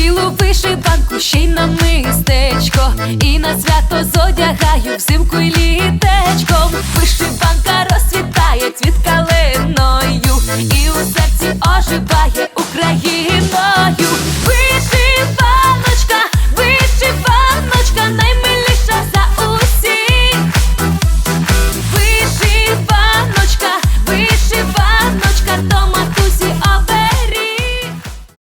білу вишиванку, ще й на мистечко, і на свято зодягаю взимку й літечком. Вишиванка